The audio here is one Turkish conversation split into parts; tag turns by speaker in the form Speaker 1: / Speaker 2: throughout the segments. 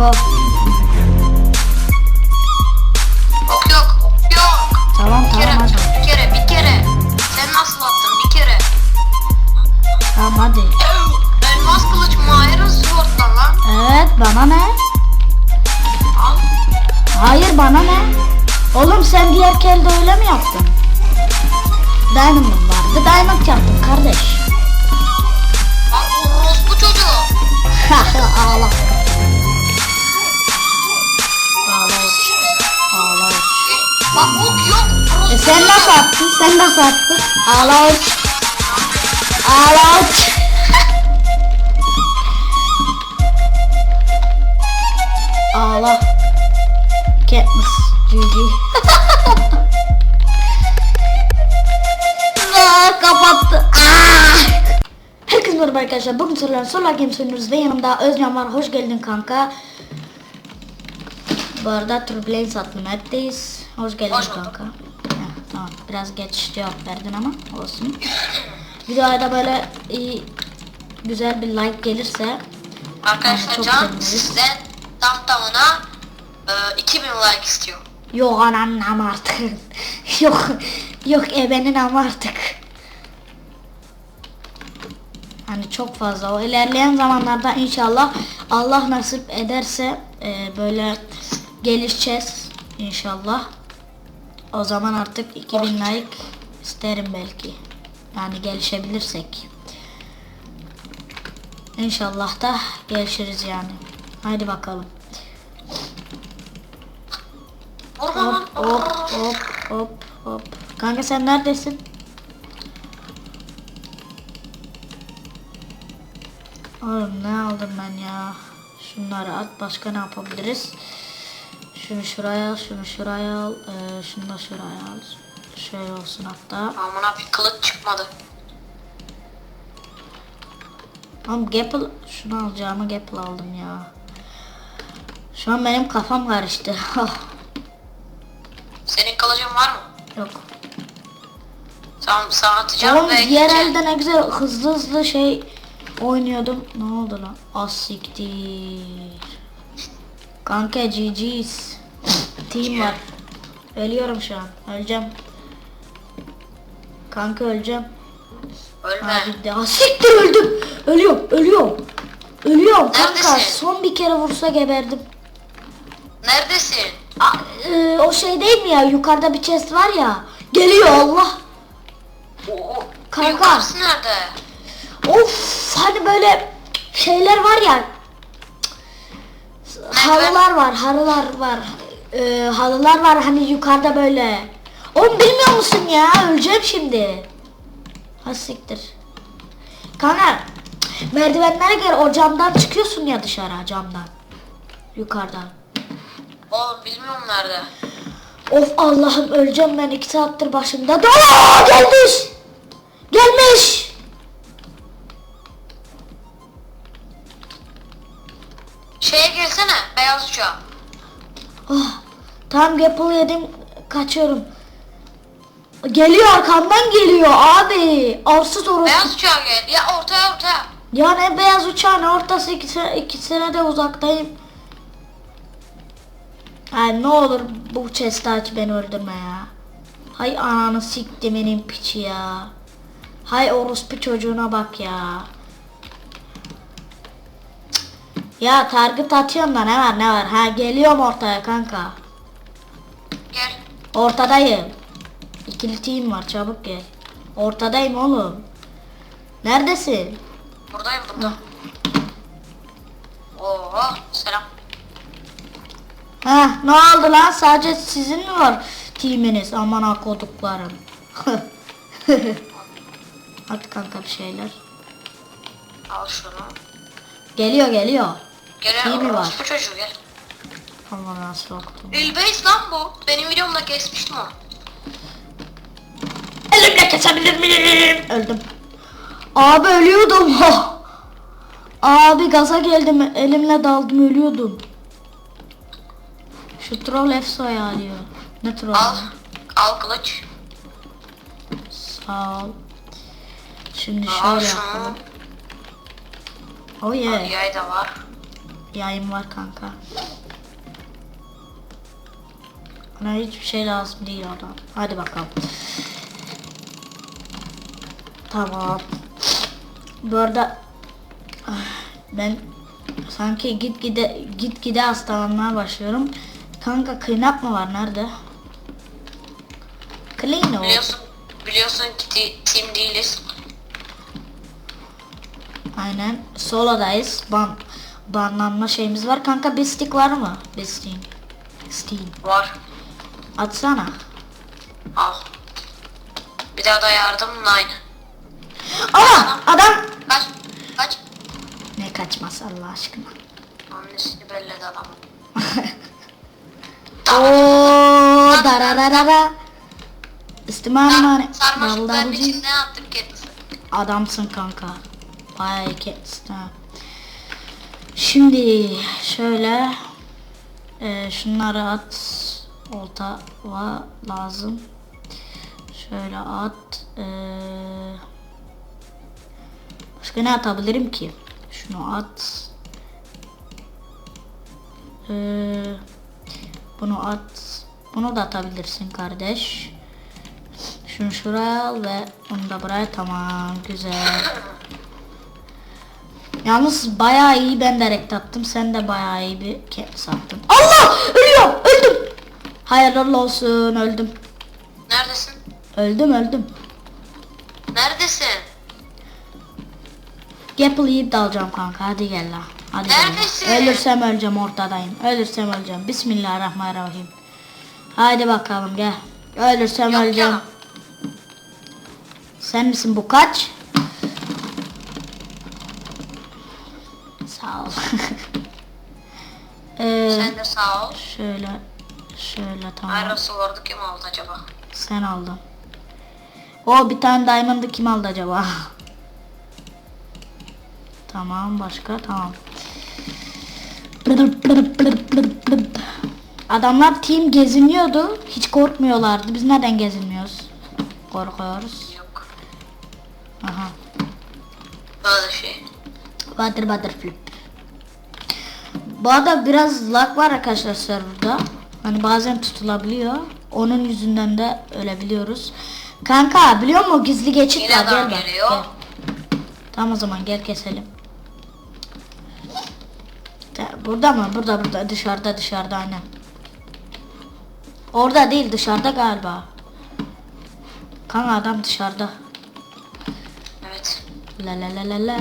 Speaker 1: bak.
Speaker 2: Yok yok yok.
Speaker 1: Tamam bir tamam kere, hadi. Bir
Speaker 2: kere bir kere. Sen nasıl attın bir kere?
Speaker 1: Tamam hadi.
Speaker 2: Elmas kılıç Mahir'in slottan lan.
Speaker 1: Evet bana ne?
Speaker 2: Al.
Speaker 1: Hayır bana ne? Oğlum sen diğer kelde öyle mi yaptın? Diamond vardı diamond yaptım kardeş.
Speaker 2: Lan o orospu çocuğu.
Speaker 1: Ağla. Attın? Sen nasıl attın? Ağla. Ağla. Ağla. Katniss. GG. Aa, kapattı. Aa! Herkese merhaba arkadaşlar. Bugün sorulan sorular game sunuyoruz ve yanımda Özcan var. Hoş geldin kanka. Bu arada Turbulence adlı map'teyiz. Hoş geldin
Speaker 2: Hoş bulduk.
Speaker 1: kanka. Heh, tamam. Biraz geç cevap verdin ama olsun. Videoya da böyle iyi güzel bir like gelirse
Speaker 2: Arkadaşlar
Speaker 1: Çok
Speaker 2: Can
Speaker 1: seviniriz.
Speaker 2: sizden tam tamına e, 2000 like istiyor.
Speaker 1: Yok anam artık. yok yok ebenin ama artık. Hani çok fazla o ilerleyen zamanlarda inşallah Allah nasip ederse e, böyle gelişeceğiz inşallah. O zaman artık 2000 like isterim belki. Yani gelişebilirsek. İnşallah da gelişiriz yani. Haydi bakalım. Hop hop hop hop hop. Kanka sen neredesin? Oğlum ne aldım ben ya? Şunları at başka ne yapabiliriz? Şunu şuraya al, şunu şuraya al, ee, şunu da şuraya al. Şöyle olsun hatta.
Speaker 2: Amına bir kılıç çıkmadı.
Speaker 1: Oğlum Gapple, şunu alacağıma Gapple aldım ya. Şu an benim kafam karıştı.
Speaker 2: Senin kılıcın var mı?
Speaker 1: Yok.
Speaker 2: Tamam sana atacağım
Speaker 1: Oğlum
Speaker 2: ve
Speaker 1: diğer
Speaker 2: gideceğim.
Speaker 1: elde ne güzel hızlı hızlı şey oynuyordum. Ne oldu lan? Asiktir. Kanka GG's. Team var. Ölüyorum şu an. Öleceğim. Kanka öleceğim.
Speaker 2: Ölme.
Speaker 1: Abi de asiktir öldüm. Ölüyorum. Ölüyorum. Ölüyorum kanka.
Speaker 2: Neredesin?
Speaker 1: Son bir kere vursa geberdim.
Speaker 2: Neredesin?
Speaker 1: Aa, e, o şey değil mi ya? Yukarıda bir chest var ya. Geliyor Allah.
Speaker 2: Oo.
Speaker 1: Kanka.
Speaker 2: Yukarısı nerede?
Speaker 1: Of hani böyle şeyler var ya halılar var halılar var ee, halılar var hani yukarıda böyle. Oğlum bilmiyor musun ya? Öleceğim şimdi. Ha siktir. Kanka merdivenlere gel o camdan çıkıyorsun ya dışarı camdan. Yukarıdan.
Speaker 2: Oğlum bilmiyorum nerede.
Speaker 1: Of Allah'ım öleceğim ben iki saattir başımda. Aa, gelmiş! Gelmiş!
Speaker 2: Şeye gelsene beyaz uçağa.
Speaker 1: Oh, tam Gapple yedim kaçıyorum. Geliyor arkamdan geliyor abi. Arsız orası.
Speaker 2: Beyaz uçağa gel. Ya ortaya ortaya.
Speaker 1: Ya ne beyaz uçağın ortası ikisi, ikisine de uzaktayım. Ay ne olur bu chest'i aç beni öldürme ya. Hay ananı siktiminin piçi ya. Hay orospu çocuğuna bak ya. Ya target atıyorum da ne var ne var. Ha geliyorum ortaya kanka. Ortadayım. İkili team var çabuk gel. Ortadayım oğlum. Neredesin?
Speaker 2: Buradayım burada. Oo selam.
Speaker 1: Ha ne oldu lan? Sadece sizin mi var teaminiz? Aman ha koduklarım. At kanka bir şeyler.
Speaker 2: Al şunu.
Speaker 1: Geliyor geliyor.
Speaker 2: Gel
Speaker 1: İyi mi
Speaker 2: gel
Speaker 1: var?
Speaker 2: orospu çocuğu gel.
Speaker 1: Allah nasıl okudum.
Speaker 2: Lilbase lan bu. Benim videomda kesmiştim onu.
Speaker 1: Elimle kesebilir miyim? Öldüm. Abi ölüyordum. Abi gaza geldim. Elimle daldım ölüyordum. Şu troll Efso ya diyor. Ne troll?
Speaker 2: Al. Al kılıç.
Speaker 1: Sağ ol. Şimdi
Speaker 2: Al
Speaker 1: şöyle
Speaker 2: şunu.
Speaker 1: yapalım. Oh yeah.
Speaker 2: yay da var.
Speaker 1: Yayın var kanka. Bana hiçbir şey lazım değil oradan. Hadi bakalım. Tamam. Bu arada ah, ben sanki git gide git gide hastalanmaya başlıyorum. Kanka kıynak mı var nerede? Clean o.
Speaker 2: Biliyorsun biliyorsun ki team değiliz.
Speaker 1: Aynen. Solo'dayız. Ban banlanma şeyimiz var. Kanka bir stick var mı? Bir stick. Steam.
Speaker 2: Var.
Speaker 1: Atsana.
Speaker 2: Al. Bir daha da yardımın aynı.
Speaker 1: Aa adam.
Speaker 2: Kaç. Kaç.
Speaker 1: Ne kaçmaz Allah aşkına.
Speaker 2: Annesini belledi adam.
Speaker 1: Oo dararara. İstimam
Speaker 2: Sarmaşıkların içinden attık kendisi.
Speaker 1: Adamsın kanka. Bayağı ha. Şimdi şöyle e, şunları at. Olta va lazım. Şöyle at. E, başka ne atabilirim ki? Şunu at. E, bunu at. Bunu da atabilirsin kardeş. Şunu şuraya al ve onu da buraya tamam güzel. Yalnız bayağı iyi ben direkt attım. Sen de bayağı iyi bir caps attın. Allah! Ölüyorum! Öldüm! Hayırlı olsun öldüm.
Speaker 2: Neredesin?
Speaker 1: Öldüm öldüm.
Speaker 2: Neredesin?
Speaker 1: Gapple yiyip dalacağım kanka. Hadi gel la. Hadi gel.
Speaker 2: Neredesin?
Speaker 1: Ölürsem öleceğim ortadayım. Ölürsem öleceğim. Bismillahirrahmanirrahim. Hadi bakalım gel. Ölürsem
Speaker 2: Yok
Speaker 1: öleceğim.
Speaker 2: canım.
Speaker 1: Sen misin bu kaç? Sağ ol. ee,
Speaker 2: Sen de sağ ol.
Speaker 1: şöyle şöyle tamam.
Speaker 2: Aerosol orada kim aldı acaba?
Speaker 1: Sen aldın. O bir tane diamond'ı kim aldı acaba? tamam başka tamam. Adamlar team geziniyordu. Hiç korkmuyorlardı. Biz neden gezinmiyoruz? Korkuyoruz.
Speaker 2: Yok.
Speaker 1: Aha.
Speaker 2: Böyle şey.
Speaker 1: Butter butter flip. Bu arada biraz lag var arkadaşlar serverda. Hani bazen tutulabiliyor. Onun yüzünden de ölebiliyoruz. Kanka biliyor musun gizli geçit
Speaker 2: Yine
Speaker 1: var gel bak.
Speaker 2: geliyor.
Speaker 1: Gel. Tamam o zaman gel keselim. Burada mı? Burada burada dışarıda dışarıda aynen. Orada değil dışarıda galiba. Kanka adam dışarıda.
Speaker 2: Evet.
Speaker 1: La la la la la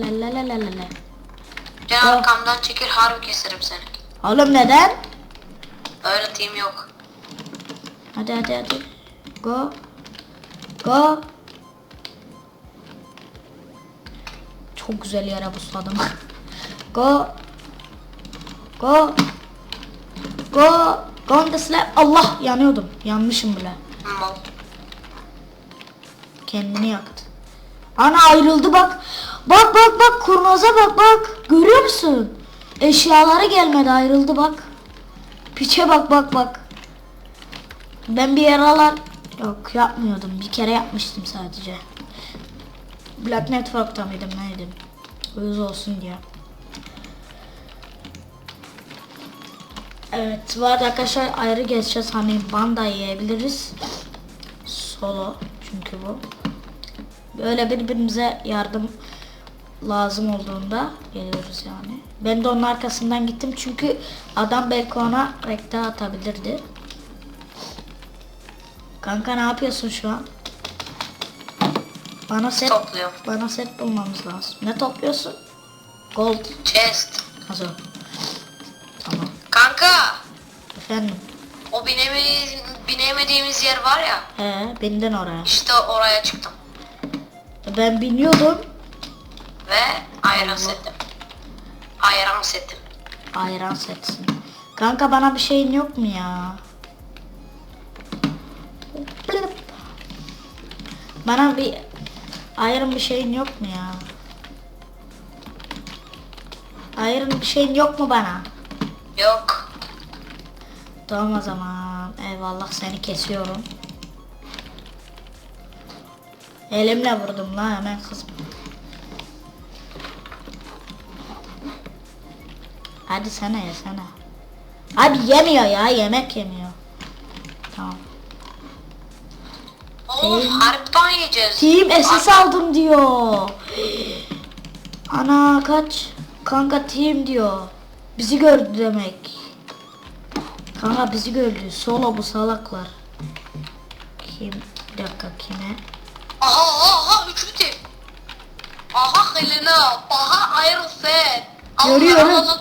Speaker 1: la la la la la.
Speaker 2: Gel arkamdan çekil harbi keserim seni.
Speaker 1: Oğlum neden?
Speaker 2: Öyle team yok.
Speaker 1: Hadi hadi hadi. Go. Go. Çok güzel yere busladım. Go. Go. Go. Go on the slab. Allah yanıyordum. Yanmışım bile.
Speaker 2: Mal.
Speaker 1: Kendini yaktı. Ana ayrıldı bak. Bak bak bak kurnaza bak bak. Görüyor musun? Eşyaları gelmedi ayrıldı bak. Piçe bak bak bak. Ben bir yaralar yok yapmıyordum. Bir kere yapmıştım sadece. Black Network'ta mıydım neydim? Uyuz olsun diye. Evet var arkadaşlar ayrı geçeceğiz. Hani banda yiyebiliriz. Solo çünkü bu. Böyle birbirimize yardım lazım olduğunda geliyoruz yani. Ben de onun arkasından gittim çünkü adam belki ona rekte atabilirdi. Kanka ne yapıyorsun şu an? Bana set
Speaker 2: Topluyorum.
Speaker 1: bana set bulmamız lazım. Ne topluyorsun? Gold.
Speaker 2: Chest.
Speaker 1: Hazır. Tamam.
Speaker 2: Kanka.
Speaker 1: Efendim.
Speaker 2: O binemediğimiz, binemediğimiz yer var ya.
Speaker 1: He, bindin oraya.
Speaker 2: İşte oraya çıktım.
Speaker 1: Ben biniyordum.
Speaker 2: Ve ayran settim. Ayran settim.
Speaker 1: Ayran setsin. Kanka bana bir şeyin yok mu ya? Bana bir ayran bir şeyin yok mu ya? Ayran bir şeyin yok mu bana?
Speaker 2: Yok.
Speaker 1: Tamam o zaman. Eyvallah seni kesiyorum. Elimle vurdum la hemen kızım. Hadi sana yesene. Abi yemiyor ya yemek yemiyor. Tamam.
Speaker 2: Oğlum harbiden yiyeceğiz.
Speaker 1: Team SS aldım diyor. Ana kaç. Kanka team diyor. Bizi gördü demek. Kanka bizi gördü. Solo bu salaklar. Kim? Bir dakika kime?
Speaker 2: Aha aha üçlü tip. Aha Helena. Aha Iron. Al
Speaker 1: Görüyorum.
Speaker 2: bunları, al,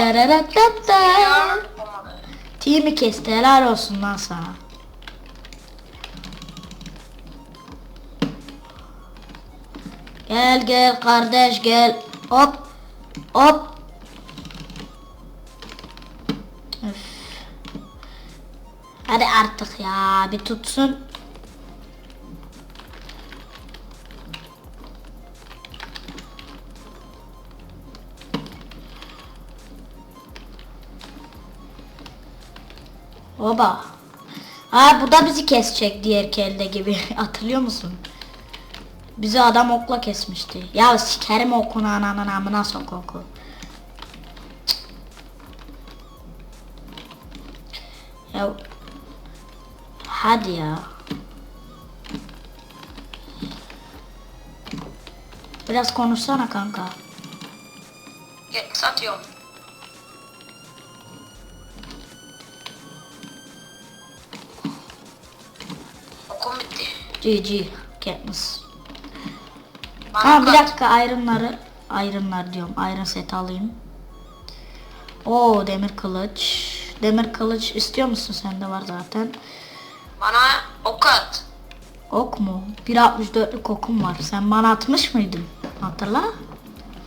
Speaker 1: Dararattata.
Speaker 2: Olmadı.
Speaker 1: Team'i kesti helal olsun lan sana. Gel gel kardeş gel. Hop. Hop. Öf. Hadi artık ya bir tutsun. Oba. Ha bu da bizi kesecek diğer kelde gibi. Hatırlıyor musun? Bizi adam okla kesmişti. Ya sikerim okunu ananın amına sok oku. Ya hadi ya. Biraz konuşsana kanka.
Speaker 2: Satıyorum.
Speaker 1: GG. Katniss. Ha bir dakika ironları ironlar diyorum. Iron set alayım. Oo demir kılıç. Demir kılıç istiyor musun? Sende var zaten.
Speaker 2: Bana ok at.
Speaker 1: Ok mu? 1.64'lük okum var. Sen bana atmış mıydın? Hatırla.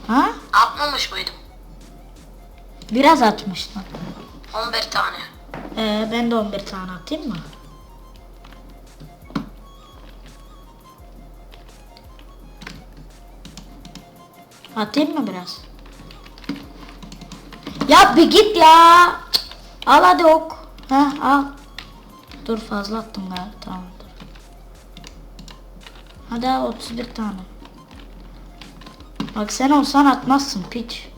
Speaker 1: Ha?
Speaker 2: Atmamış mıydım?
Speaker 1: Biraz atmıştın.
Speaker 2: 11 tane.
Speaker 1: Ee, ben de 11 tane atayım mı? Atayım mı biraz? Ya bir git ya. Al hadi ok. Ha al. Dur fazla attım galiba. Tamam dur. Hadi al 31 tane. Bak sen olsan atmazsın piç.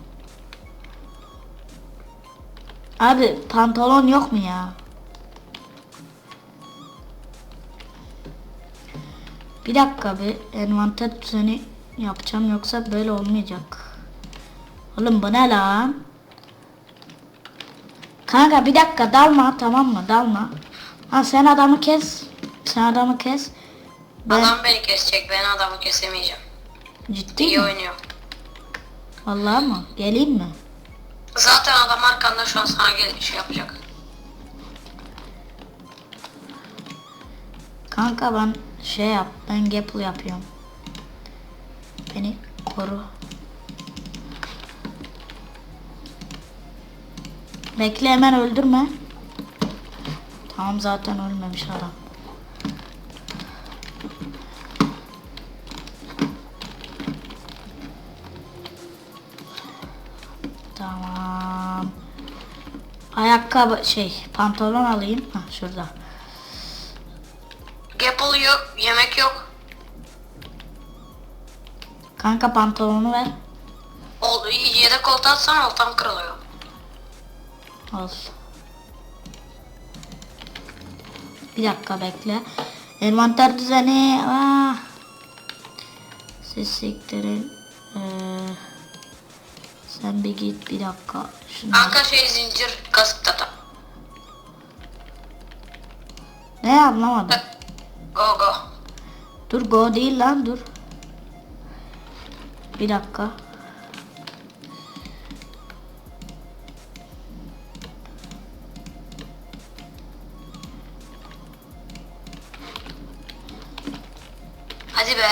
Speaker 1: Abi pantolon yok mu ya? Bir dakika bir envanter düzeni yapacağım yoksa böyle olmayacak. Oğlum bu ne lan? Kanka bir dakika dalma tamam mı dalma. Ha sen adamı kes. Sen adamı kes. Ben
Speaker 2: Adam beni kesecek. Ben adamı kesemeyeceğim.
Speaker 1: ciddi
Speaker 2: İyi
Speaker 1: mi?
Speaker 2: oynuyor.
Speaker 1: Vallahi mı? Geleyim mi?
Speaker 2: Zaten adam arkanda şu an sana gel şey yapacak.
Speaker 1: Kanka ben şey yap. Ben gapple yapıyorum. Beni koru. Bekle hemen öldürme. Tamam zaten ölmemiş adam. Tamam. Ayakkabı şey pantolon alayım. Ha şurada. Kanka pantolonu ver.
Speaker 2: Oldu. Yedek koltuğa atsana oltam kırılıyor.
Speaker 1: Al. Bir dakika bekle. Envanter düzeni. Ah. Siz siktirin. Ee, sen bir git bir dakika. Şunu.
Speaker 2: Kanka şey zincir kasık tata.
Speaker 1: Ne anlamadım.
Speaker 2: Go go.
Speaker 1: Dur go değil lan dur. Bir dakika.
Speaker 2: Hadi be.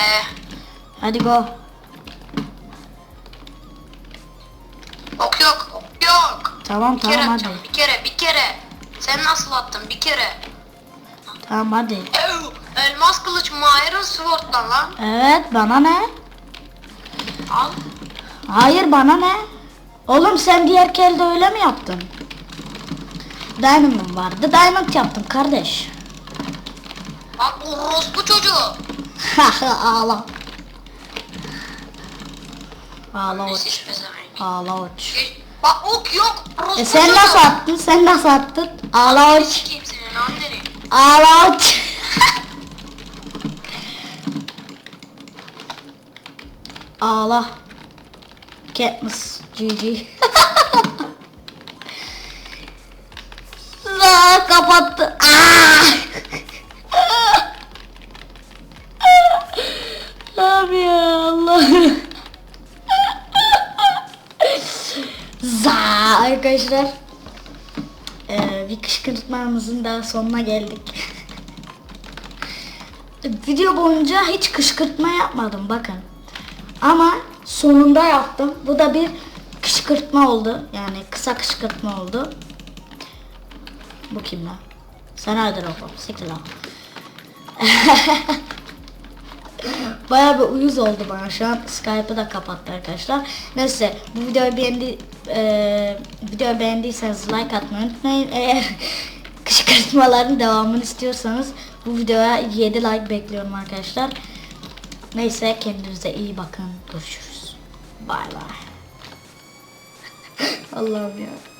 Speaker 1: Hadi go.
Speaker 2: Ok yok. Ok yok.
Speaker 1: Tamam
Speaker 2: Bir kere
Speaker 1: tamam
Speaker 2: atacağım.
Speaker 1: hadi.
Speaker 2: Bir kere bir kere. Sen nasıl attın bir kere?
Speaker 1: Tamam hadi.
Speaker 2: Ev, elmas kılıç mı Iron Sword'dan lan?
Speaker 1: Evet bana ne?
Speaker 2: Al.
Speaker 1: Hayır bana ne? Oğlum sen diğer kelde öyle mi yaptın? Diamond'ım vardı. Diamond yaptım kardeş.
Speaker 2: Bak orospu çocuğu.
Speaker 1: Ağla. Ağla uç. Ağla uç.
Speaker 2: Bak ok yok. Orospu
Speaker 1: E sen nasıl attın? Sen nasıl attın? Ağla uç. Ağla uç. Ağla. Katniss. GG. Aa, kapattı. Aa! Abi ya Allah. Za arkadaşlar. Ee, bir kışkırtmamızın daha sonuna geldik. Video boyunca hiç kışkırtma yapmadım bakın. Ama sonunda yaptım. Bu da bir kışkırtma oldu. Yani kısa kışkırtma oldu. Bu kim lan? Sen oğlum. Siktir lan. Baya bir uyuz oldu bana şu an Skype'ı da kapattı arkadaşlar. Neyse bu videoyu beğendi e, videoyu beğendiyseniz like atmayı unutmayın. Eğer kışkırtmaların devamını istiyorsanız bu videoya 7 like bekliyorum arkadaşlar. Neyse kendinize iyi bakın. Görüşürüz. Bay bay. Allah'ım ya.